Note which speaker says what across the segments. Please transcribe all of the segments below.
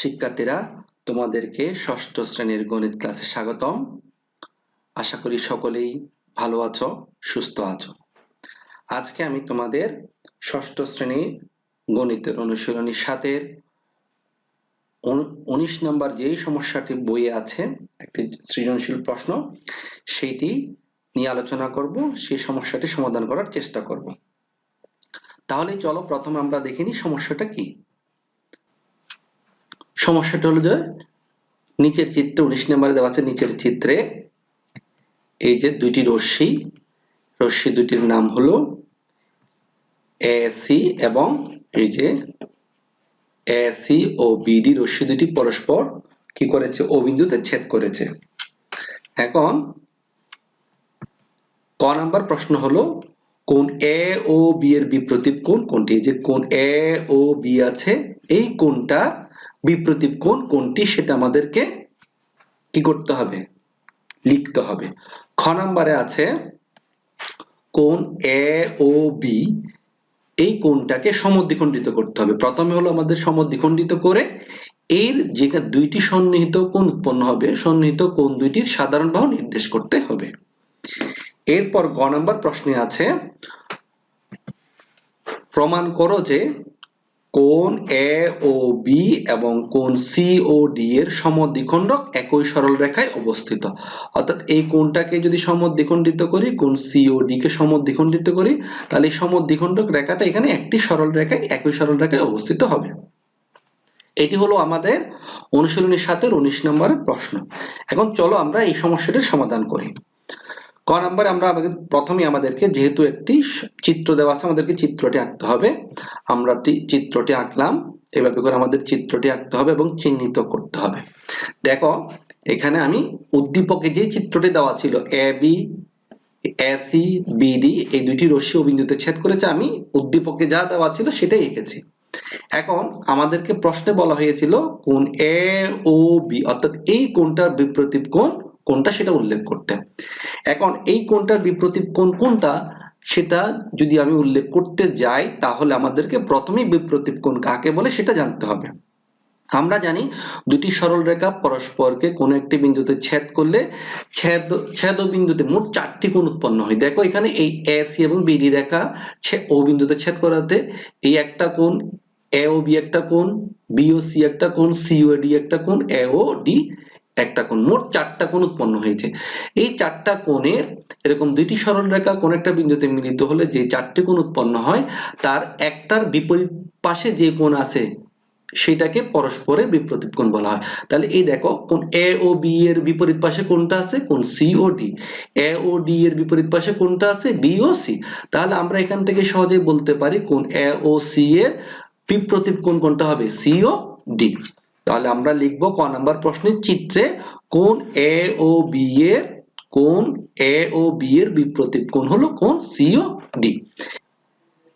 Speaker 1: শিক্ষার্থীরা, তোমাদেরকে ষষ্ঠ শ্রেণির গণিত ক্লাসে স্বাগতম। আশা করি সকলেই ভালো আছো, সুস্থ আছো। আজকে আমি তোমাদের ষষ্ঠ শ্রেণির গণিতের অনুশীলনী সাতের উনিশ নম্বর যেই সমস্যাটি বইয়ে আছে, একটি সৃজনশীল প্রশ্ন, সেইটি নিয়ে আলোচনা করব। সেই সমস্যাটি সমাধান করার চেষ্টা করব। তাহলে চলো, প্রথমে আমরা দেখিনি সমস্যাটা কি। সমস্যাটা হলো যে নিচের চিত্রে, উনিশ নম্বরে দেওয়া আছে নিচের চিত্রে এই যে দুইটি রশ্মি রশ্মি দুটির নাম হলো এসি এবং এই যে এসি ও বিডি রশ্মি দুটি পরস্পর কি করেছে? ও বিন্দুতে ছেদ করেছে। এখন ক নাম্বার প্রশ্ন হলো, কোন এ ও বি এর বিপ্রতীপ কোন কোনটি? যে কোন এ ও বি আছে, এই কোনটা বিপ্রতীপ কোণ কোনটি সেটা আমাদেরকে কি করতে হবে? লিখতে হবে। খ নাম্বারে আছে কোন এ ও বি এই কোণটাকে সমদ্বিখণ্ডিত করতে হবে। প্রথমে হলো আমাদের সমদ্বিখণ্ডিত করে এর যে দুইটি সন্নিহিত কোণ উৎপন্ন হবে, সন্নিহিত কোণ দুইটির সাধারণ বাহু নির্দেশ করতে হবে। এরপর গ নাম্বার প্রশ্নে আছে, প্রমাণ করো যে কোণ এ ও বি এবং কোণ সি ও ডি এর সমদ্বিখণ্ডক একই সরল রেখায় অবস্থিত। অর্থাৎ এই কোণটাকে যদি সমদ্বিখণ্ডিত করি কোণ সি ও ডি কে সমদ্বিখণ্ডিত করি, তাহলে সমদ্বিখণ্ডক রেখাটা এখানে একটি সরল রেখায়, একই সরল রেখায় অবস্থিত হবে। এটি হলো আমাদের অনুশীলনী সাতের উনিশ নম্বরের প্রশ্ন। এখন চলো আমরা এই সমস্যাটির সমাধান করি। ক নাম্বার আমরা প্রথমে আমাদেরকে যেহেতু একটি চিত্র দেওয়া আছে, আমাদেরকে চিত্রটি আঁকতে হবে। আমরা চিত্রটি আঁকলাম, এভাবে করে আমাদের চিত্রটি আঁকতে হবে এবং চিহ্নিত করতে হবে। দেখো, এখানে আমি উদ্দীপকে যে চিত্রটি দেওয়া ছিল এ বি এসি বিডি এই দুইটি রশ্মি বিন্দুতে ছেদ করেছে, আমি উদ্দীপকে যা দেওয়া ছিল সেটাই এঁকেছি। এখন আমাদেরকে প্রশ্নে বলা হয়েছিল, কোন এ ও বি অর্থাৎ এই কোনটার বিপ্রতীপ কোণ কোনটা সেটা উল্লেখ করতে। এখন এই কোনটার বিপ্রতীপ কোন কোনটা সেটা যদি আমি উল্লেখ করতে যাই, তাহলে আমাদেরকে প্রথমেই বিপ্রতীপ কোণ কাকে বলে সেটা জানতে হবে। আমরা জানি দুটি সরল রেখা পরস্পরকে কোন একটি বিন্দুতে ছেদ করলে ছেদ ছেদ বিন্দুতে মোট চারটি কোণ উৎপন্ন হয়। দেখো এখানে এই এসি এবং বিডি রেখা ও বিন্দুতে ছেদ করাতে এই একটা কোণ এ ও বি একটা কোণ বি ও সি একটা কোণ সি ও ডি একটা কোণ এ ও ডি একটা কোণ, মোট চারটা কোণ উৎপন্ন হয়েছে। এই চারটা কোণের এরকম দুইটি সরল রেখা কোন একটা বিন্দুতে মিলিত হলে যে চারটি কোণ উৎপন্ন হয়, তার একটার বিপরীত পাশে যে কোণ আছে, সেটাকে পরস্পরের বিপরীত কোণ বলা হয়। তাহলে এই দেখো কোন এ ও বি এর বিপরীত পাশে কোনটা আছে কোন C O D A O D এর বিপরীত পাশে কোনটা আছে বি ও সি তাহলে আমরা এখান থেকে সহজেই বলতে পারি কোন এ ও সি এর বিপ্রতীপ কোণ কোনটা হবে সি ও ডি তাহলে আমরা লিখব ক নাম্বার প্রশ্নের চিত্রে কোন এ ও বি এর, কোন এ ও বি এর বিপ্রতীপ কোণ হলো কোন সি ও ডি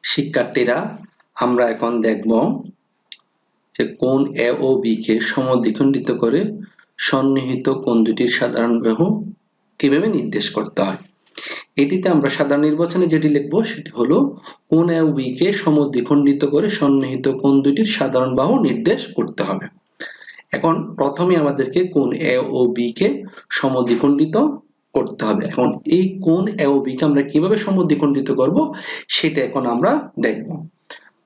Speaker 1: শিক্ষার্থীরা, আমরা এখন দেখব যে কোন এ ও বি কে সমদ্বিখণ্ডিত করে সন্নিহিত কোন দুটির সাধারণ বাহু কীভাবে নির্দেশ করতে হয়? এটিতে আমরা সাধারণ নির্বাচনে যেটি লিখব সেটি হলো কোন এ ও বি কে সমদ্বিখণ্ডিত করে সন্নিহিত কোন দুটির সাধারণ বাহু নির্দেশ করতে হবে। এখন প্রথমে আমাদেরকে কোন এ ও বি কে সমদ্বিখণ্ডিত করতে হবে। এখন এই কোন এ ও বি কে আমরা কীভাবে সমদ্বিখণ্ডিত করব সেটা এখন আমরা দেখব।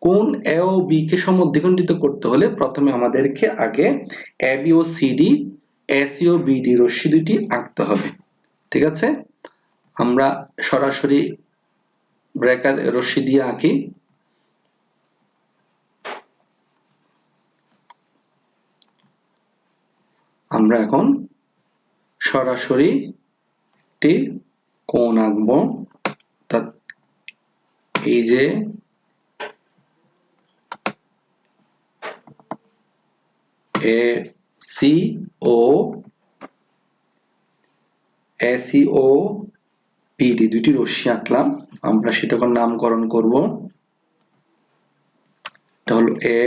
Speaker 1: কোন এ ও বি কে সমদ্বিখণ্ডিত করতে হলে প্রথমে আমাদেরকে আগে এ বি ও সি ডি এসি ও বিডি রশ্মি দুটি আঁকতে হবে। ঠিক আছে? আমরা সরাসরি রেখা রশ্মি দিয়ে আঁকি। আমরা এখন সরাসরি একটি কোণ আঁকব। অর্থাৎ এই যে এ, সি, ও এসি ও পিডি দুটি রশ্মি আঁকলাম। আমরা সেটাকে নামকরণ করব। এটা হলো এ,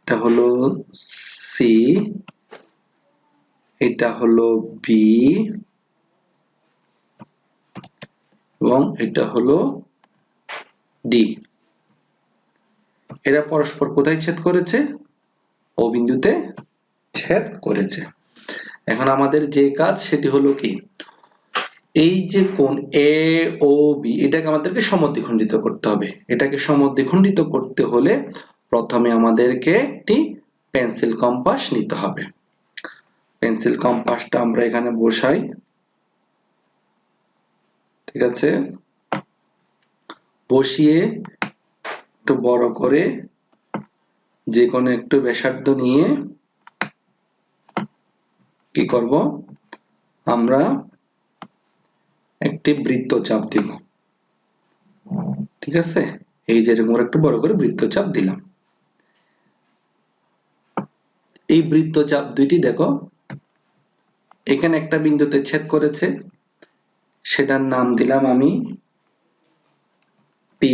Speaker 1: এটা হলো সি এটা হলো বি এবং এটা হলো ডি এরা পরস্পর কোথায় ছেদ করেছে? ও বিন্দুতে ছেদ করেছে। এখন আমাদের যে কাজ, সেটি হলো কি? এই যে কোণ এ ও বি এটাকে আমাদেরকে সমদ্বিখণ্ডিত করতে হবে। এটাকে সমদ্বিখণ্ডিত করতে হলে প্রথমে আমাদেরকে একটি পেন্সিল কম্পাস নিতে হবে। পেন্সিল কম্পাসটা আমরা এখানে বসাই। ঠিক আছে? বসিয়ে একটু বড় করে যে কোনো একটু ব্যাসার্ধ নিয়ে কি করব? আমরা একটি বৃত্তচাপ দিব। ঠিক আছে? এই যে এরকম একটু বড় করে বৃত্তচাপ দিলাম। এই বৃত্তচাপ দুইটি দেখো এখানে একটা বিন্দুতে ছেদ করেছে, সেটার নাম দিলাম আমি পি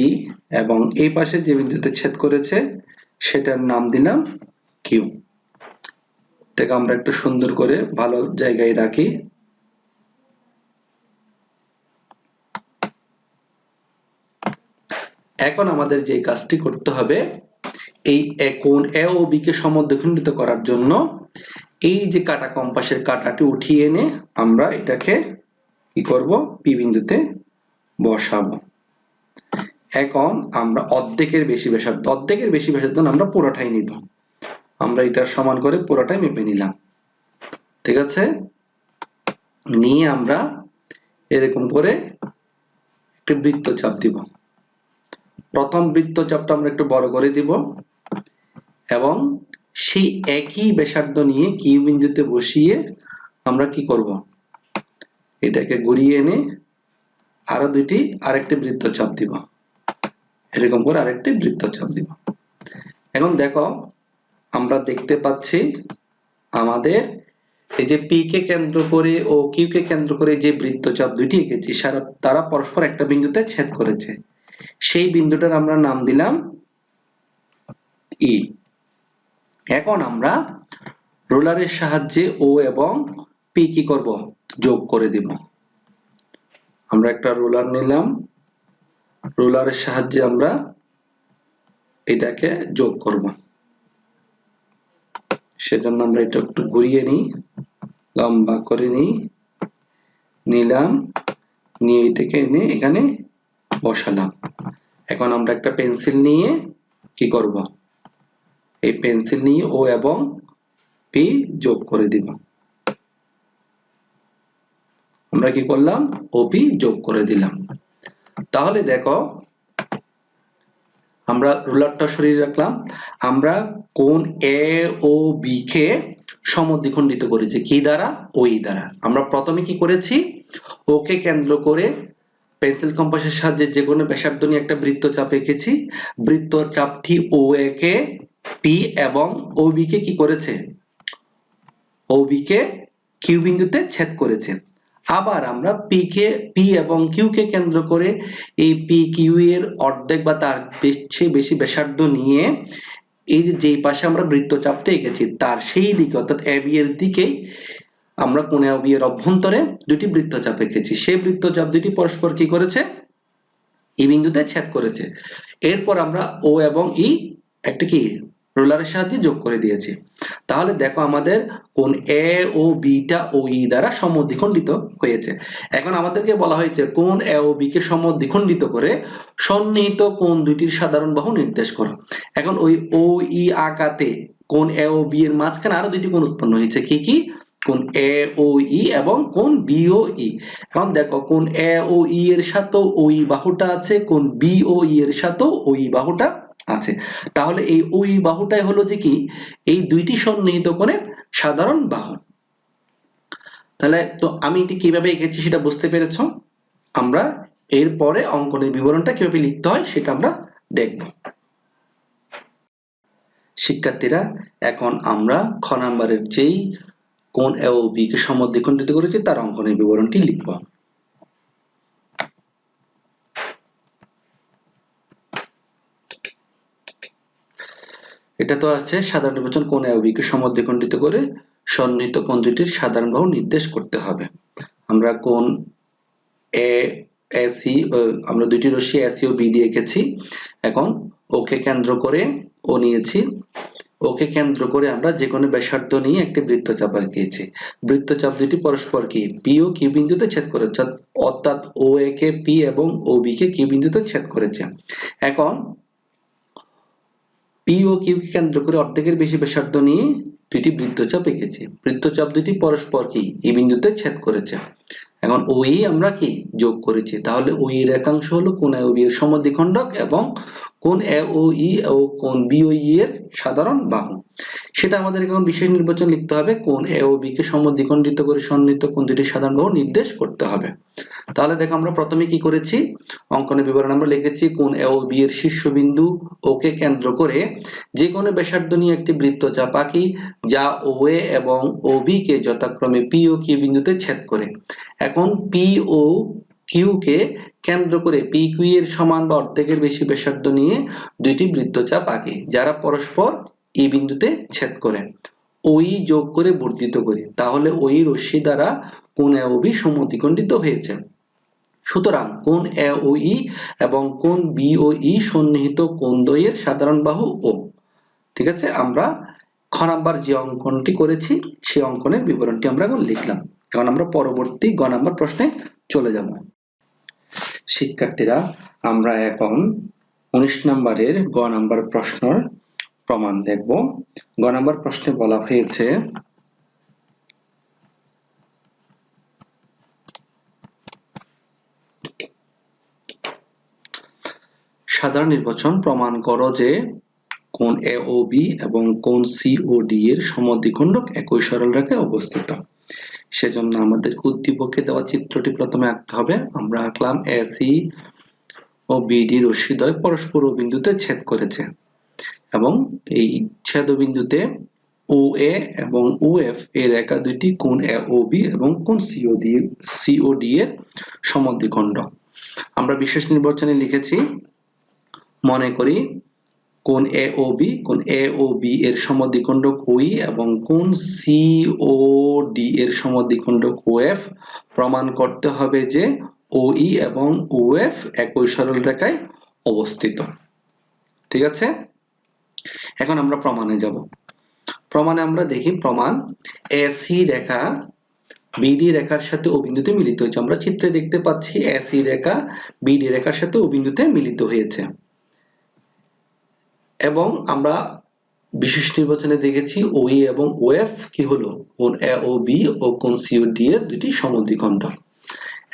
Speaker 1: এবং এই পাশে যে বিন্দুতে ছেদ করেছে, সেটার নাম দিলাম কিউ এটাকে আমরা একটু সুন্দর করে ভালো জায়গায় রাখি। এখন আমাদের যে কাজটি করতে হবে, এই কোণ এ ও বি কে সমদ্বিখণ্ডিত করার জন্য এই যে কাটা কম্পাসের কাটাটি উঠিয়ে এনে আমরা এটাকে কি করব? পি বিন্দুতে বসাবো। এখন আমরা অর্ধেকের বেশি ব্যাসার্ধ, অর্ধেকের বেশি ব্যাসার্ধ আমরা পুরোটাই নিব। আমরা এটা সমান করে পুরোটাই মেপে নিলাম। ঠিক আছে? নিয়ে আমরা এরকম করে একটি বৃত্তচাপ দিব। প্রথম বৃত্তচাপটা আমরা একটু বড় করে দিব এবং সেই একই ব্যাসার্ধ নিয়ে কিউ বিন্দুতে বসিয়ে আমরা কি করব? এটাকে ঘুরিয়ে এনে আরও দুইটি আরেকটি বৃত্তচাপ দিব। এরকম করে আরেকটি বৃত্তচাপ দিব। এখন দেখো, আমরা দেখতে পাচ্ছি আমাদের এই যে পি কে কেন্দ্র করে ও কিউ কে কেন্দ্র করে যে বৃত্তচাপ দুইটি এঁকেছি তারা পরস্পর একটা বিন্দুতে ছেদ করেছে। সেই বিন্দুটার আমরা নাম দিলাম ই এখন আমরা রোলারের সাহায্যে ও এবং পি কি করব? যোগ করে দিব। আমরা একটা রোলার নিলাম। রোলারের সাহায্যে আমরা এটাকে যোগ করব। সেজন্য আমরা এটা একটু ঘুরিয়ে নিই, লম্বা করে নিই, নিলাম, নিয়ে এটাকে এনে এখানে বসালাম। এখন আমরা একটা পেন্সিল নিয়ে কি করব? এই পেন্সিল নিয়ে ও এবং পি যোগ করে দিব। আমরা কি করলাম? ওপি যোগ করে দিলাম। তাহলে দেখো, আমরা রুলারটা সরিয়ে রাখলাম। আমরা কোন এ ও বি কে সমদ্বিখণ্ডিত করেছি? কি দ্বারা? ওই দ্বারা। আমরা প্রথমে কি করেছি? ওকে কেন্দ্র করে পেন্সিল কম্পাসের সাহায্যে যে কোনো ব্যাসার্ধ নিয়ে একটা বৃত্তচাপ এঁকেছি। বৃত্তচাপটি ও এ কে পি এবং ও বি কে কি করেছে? ও বি কে কিউ বিন্দুতে ছেদ করেছে। আবার আমরা পি কে পি এবং কিউ কে কেন্দ্র করে এই পি কিউ এর অর্ধেক বা তার চেয়ে বেশি ব্যাসার্ধ নিয়ে এই যে পাশে আমরা বৃত্তচাপটা এঁকেছি, তার সেই দিকে, অর্থাৎ এবি এর দিকেই আমরা কোণে এবি এর অভ্যন্তরে দুটি বৃত্তচাপ এঁকেছি। সেই বৃত্তচাপ দুটি পরস্পর কি করেছে? এই বিন্দুতে ছেদ করেছে। এরপর আমরা ও এবং ই একটা কি? রোলারের সাহায্যে যোগ করে দিয়েছি। তাহলে দেখো আমাদের কোন এ ও বিটা ও ই দ্বারা সমদ্বিখণ্ডিত হয়েছে। এখন আমাদেরকে বলা হয়েছে কোন এ ও বি কে সমদ্বিখণ্ডিত করে সন্নিহিত কোন দুইটির সাধারণ বাহু নির্দেশ করো। এখন ওই ও ই আকাতে কোন এ ও বি এর মাঝখানে আরও দুইটি কোণ উৎপন্ন হয়েছে। কি কি? কোন এ ও ই এবং কোন বি ও ই এখন দেখো কোন এ ও ই এর সাথে ওই বাহুটা আছে, কোন বি ও ই এর সাথে ওই বাহুটা আছে। তাহলে এই ওই বাহুটাই হলো যে কি? এই দুইটি সন্নিহিত কোণের সাধারণ বাহু। তাহলে তো আমি এটি কীভাবে এঁকেছি সেটা বুঝতে পেরেছ? আমরা এরপরে অঙ্কনের বিবরণটা কীভাবে লিখতে হয় সেটা আমরা দেখব। শিক্ষার্থীরা, এখন আমরা খ নাম্বারের যেই কোন এ ও বি কে সমদ্বিখণ্ডিত করেছি, তার অঙ্কনের বিবরণটি লিখব। এটা তো আছে সাধারণ নির্বাচন কোন বি সমদ্বিখণ্ডিত করে সন্নিহিত কোণ দুটির সাধারণ বাহু নির্দেশ করতে হবে। আমরা কোন এ এসি আমরা দুটি রশ্মি এসি ও বি দিয়ে এঁকেছি। এখন ওকে কেন্দ্র করে ও নিয়েছি। ওকে কেন্দ্র করে আমরা যে কোনো ব্যাসার্ধ নিয়ে একটি বৃত্তচাপ আঁকিয়েছি বৃত্তচাপ দুটি পরস্পর কি? পি ও কিউ বিন্দুতে ছেদ করে অর্থাৎ ও এ কে পি এবং ও বি কে কিউ বিন্দুতে ছেদ করেছে। এখন পি ও কিউ কে কেন্দ্র করে অর্ধেকের বেশি ব্যাসার্ধ নিয়ে দুইটি বৃত্তচাপ এঁকেছি। বৃত্তচাপ দুটি পরস্পর কি? এই বিন্দুতে ছেদ করেছে। এখন ওই আমরা কি যোগ করেছি? তাহলে ওই এর একাংশ হলো কোন এ বি এর সমদ্বিখণ্ডক এবং কোন এ ও ই ও কোন বি ও ই এর সাধারণ বাহু। সেটা আমাদের এখন বিশেষ নির্বাচন লিখতে হবে। কোন এ ও বি কে সমদ্বিখণ্ডিত করে সন্নিহিত কোন দুটি সাধারণ বাহু নির্দেশ করতে হবে। তাহলে দেখো আমরা প্রথমে কি করেছি? অঙ্কনের বিবরণ আমরা লিখেছি কোন এ ও বি এর শীর্ষবিন্দু ওকে কেন্দ্র করে যে কোনো ব্যাসার্ধ নিয়ে একটি বৃত্তচাপ আঁকি যা ও এ এবং ও বি কে যথাক্রমে পি ও কিউ বিন্দুতে ছেদ করে। এখন পি ও কিউ কে কেন্দ্র করে পি কিউ এর সমান বা অর্ধেকের বেশি ব্যাসার্ধ নিয়ে দুইটি বৃত্তচাপ আঁকি যারা পরস্পর ই বিন্দুতে ছেদ করে। ওই যোগ করে বর্ধিত করি। তাহলে ওই রশ্মি দ্বারা কোন এ ও বি সমদ্বিখণ্ডিত হয়েছে। সুতরাং কোন এ ও ই এবং কোন বি ও ই সন্নিহিত কোন দ্বয়ের সাধারণ বাহু ও। ঠিক আছে? আমরা খ নাম্বার যে অঙ্কনটি করেছি, সেই অঙ্কনের বিবরণটি আমরা এখন লিখলাম। এখন আমরা পরবর্তী গ নাম্বার প্রশ্নে চলে যাব। শিক্ষার্থীরা, আমরা এখন উনিশ নাম্বারের গ নাম্বার প্রশ্নের প্রমাণ দেখব। গ নাম্বার প্রশ্নে বলা হয়েছে সাধারণ নির্বাচন প্রমাণ করো যে কোন এ ও বি এবং কোন সি ও ডি এর সমদ্বিখণ্ডক একই সরল রেখায় অবস্থিত। সেজন্য আমাদের উদ্দীপকে দেওয়া চিত্রটি প্রথমে আঁকতে হবে। আমরা আঁকলাম এ সি ও বিডি রশ্মিদ্বয় পরস্পর ও বিন্দুতে ছেদ করেছে এবং এই ছেদ বিন্দুতে ও এ এবং ও এফ এর রেখা দুইটি কোন এ ও বি এবং কোন সিও ডি সিও ডি এর সমদ্বিখণ্ড। আমরা বিশেষ নির্বাচনে লিখেছি মনে করি কোন এ ও বি কোন এ ও বি এর সমদ্বিখণ্ডক ওই এবং কোন সি ও ডি এর সমদ্বিখণ্ডক ও এফ প্রমাণ করতে হবে যে ও ই এবং ও এফ একই সরল রেখায় অবস্থিত। ঠিক আছে? এখন আমরা প্রমাণে যাব। প্রমাণে আমরা দেখি প্রমাণ এসি রেখা বিডি রেখার সাথে ও বিন্দুতে মিলিত হয়েছে। আমরা চিত্রে দেখতে পাচ্ছি এসি রেখা বিডি রেখার সাথে ও বিন্দুতে মিলিত হয়েছে। এবং আমরা বিশেষ নির্বাচনে দেখেছি ওই এবং ওএফ কি হলো? কোন এ ও বি ও কোন সিও ডি এর দুটি সমদ্বিখণ্ড।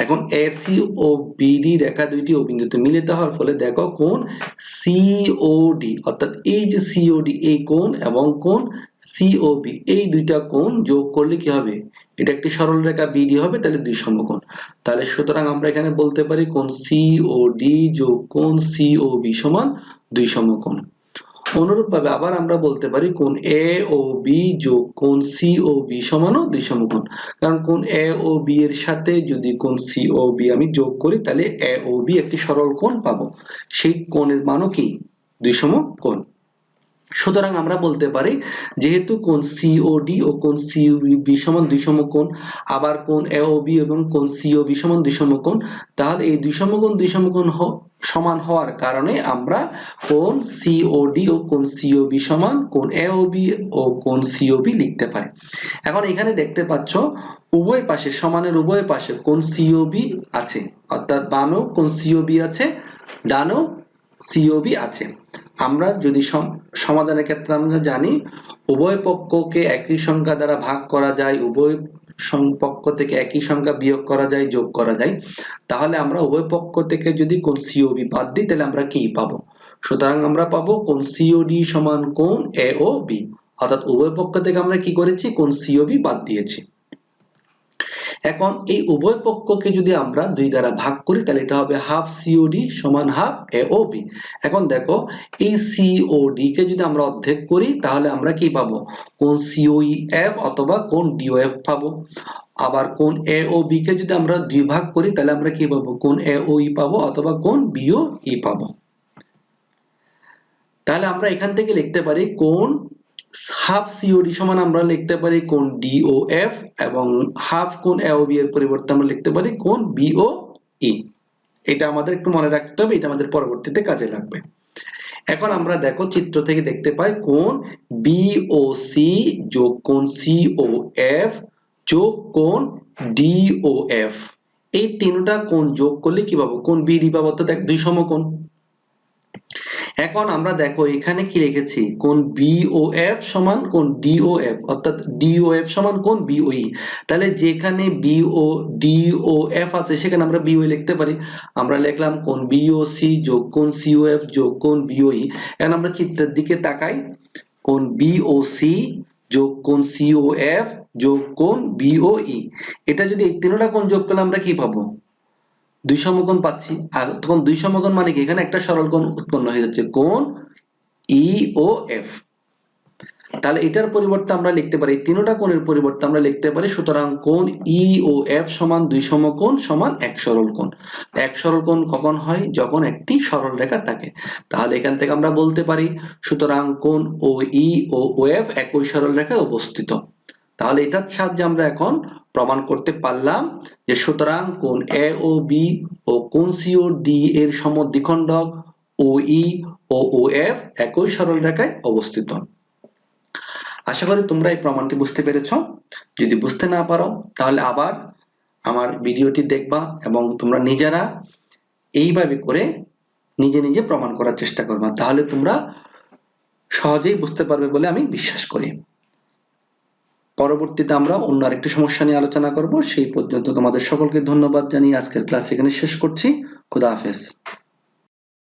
Speaker 1: এখন এসি ও বিডি রেখা দুইটি ও বিন্দুতে মিলিত হওয়ার ফলে দেখো কোন সিওডি অর্থাৎ এই যে সিওডি এই কোণ এবং কোন সিওবি এই দুইটা কোণ যোগ করলে কি হবে? এটা একটি সরল রেখা বিডি হবে, তাহলে দুই সমকোণ। তাহলে সুতরাং আমরা এখানে বলতে পারি কোন সিওডি যোগ কোন সিওবি সমান দুই সমকোণ। অনুরূপভাবে আবার আমরা বলতে পারি কোন এ ও বি যোগ কোন সি ও বি সমানও দুই সমকোণ। কারণ কোন এ ও বি এর সাথে যদি কোন সি ও বি আমি যোগ করি, তাহলে এ ও বি একটি সরল কোণ পাবো। সেই কোণের মানও কি? দুই সমকোণ। সুতরাং আমরা বলতে পারি, যেহেতু কোন সিওডি ও কোন সিবি সমান দুই সমকোণ, আবার কোন এওবি এবং কোন সিওবি সমান দুই সমকোণ, তাহলে এই দুই সমকোণ দুই সমকোণ সমান হওয়ার কারণে আমরা কোন সিওডি ও কোন সিওবি সমান কোন এওবি ও কোন সিওবি লিখতে পারি। এখন এখানে দেখতে পাচ্ছ, উভয় পাশে সমানের উভয় পাশে কোন সিওবি আছে, অর্থাৎ বামেও কোন সিওবি আছে, ডানেও সিওবি আছে। আমরা যদি সমাধানের ক্ষেত্রে আমরা জানি, উভয় পক্ষকে একই সংখ্যা দ্বারা ভাগ করা যায়, উভয় পক্ষ থেকে একই সংখ্যা বিয়োগ করা যায়, যোগ করা যায়, তাহলে আমরা উভয় পক্ষ থেকে যদি কোন সিওবি বাদ দিই, তাহলে আমরা কি পাবো? সুতরাং আমরা পাবো কোন সিওডি সমান কোন এ ও বি অর্থাৎ উভয় পক্ষ থেকে আমরা কি করেছি? কোন সিওবি বাদ দিয়েছি। এখন এই উভয় পক্ষকে যদি আমরা দুই দ্বারা ভাগ করি, তাহলে এটা হবে হাফ সিওডি সমান হাফ এ ও বি এখন দেখো, এই সিওডি কে যদি আমরা অর্ধেক করি, তাহলে আমরা কি পাবো? কোন সিওই এফ অথবা কোন ডিওএফ পাবো। আবার কোন এ ও বি কে যদি আমরা দুই ভাগ করি, তাহলে আমরা কি পাবো? কোন এ ও ই পাবো অথবা কোন বিও ই পাবো। তাহলে আমরা এখান থেকে লিখতে পারি কোন হাফ সিওডি সমান আমরা লিখতে পারি কোন ডিওএফ এবং হাফ কোন এওবি এর পরিবর্তে আমরা লিখতে পারি কোন বিও ই এটা আমাদের একটু মনে রাখতে হবে, এটা আমাদের পরবর্তীতে কাজে লাগবে। এখন আমরা দেখো চিত্র থেকে দেখতে পাই কোণ বিওসি যোগ কোণ সিওএফ যোগ কোণ ডিওএফ এই তিনটা কোণ যোগ করলে কি পাবো? কোন বিডি পাবো? দেখ দুই সমকোণ। এখন আমরা দেখো এখানে কি রেখেছি? কোন বিওএফ সমান কোন ডিওএফ অর্থাৎ ডিওএফ সমান কোন বিওই তাহলে যেখানে বিও ডিওএফ আছে, সেখানে আমরা বিওই লিখতে পারি। আমরা লিখলাম কোন বিওসি যোগ কোন সিওএফ যোগ কোন বিওই এখন আমরা চিত্রের দিকে তাকাই। কোন বিওসি যোগ কোন সিওএফ যোগ কোন বিওই এটা যদি এই তিনটা কোণ যোগ করলে আমরা কি পাবো? দুই সমকোণ পাচ্ছি। আর তখন দুই সমকোণ মানে কি? এখানে একটা সরল কোণ উৎপন্ন হয়ে যাচ্ছে কোণ ই ও এফ তাহলে এটার পরিবর্তে আমরা লিখতে পারি তিনটা কোণের পরিবর্তে আমরা লিখতে পারি, সুতরাং কোণ ই ও এফ সমান দুই সমকোণ সমান এক সরল কোণ। এক সরল কোণ কখন হয়? যখন একটি সরল রেখা থাকে। তাহলে এখান থেকে আমরা বলতে পারি, সুতরাং কোণ ও ই ও এফ একই সরল রেখায় অবস্থিত। তাহলে এটার সাহায্যে আমরা এখন প্রমাণ করতে পারলাম যে সুতরাং কোন এ ও বি ও কোন সি ও ডি এর সমদ্বিখণ্ডক ও ই ও ও এফ একই সরল রেখায় অবস্থিত। আশা করি তোমরা এই প্রমাণটি বুঝতে পেরেছ। যদি বুঝতে না পারো, তাহলে আবার আমার ভিডিওটি দেখবা এবং তোমরা নিজেরা এইভাবে করে নিজে নিজে প্রমাণ করার চেষ্টা করবা। তাহলে তোমরা সহজেই বুঝতে পারবে বলে আমি বিশ্বাস করি। পরবর্তীতে আমরা অন্য আরেকটি সমস্যা নিয়ে আলোচনা করব। সেই পর্যন্ত তোমাদের সকলকে ধন্যবাদ জানিয়ে আজকের ক্লাস এখানে শেষ করছি। খুদা হাফেজ।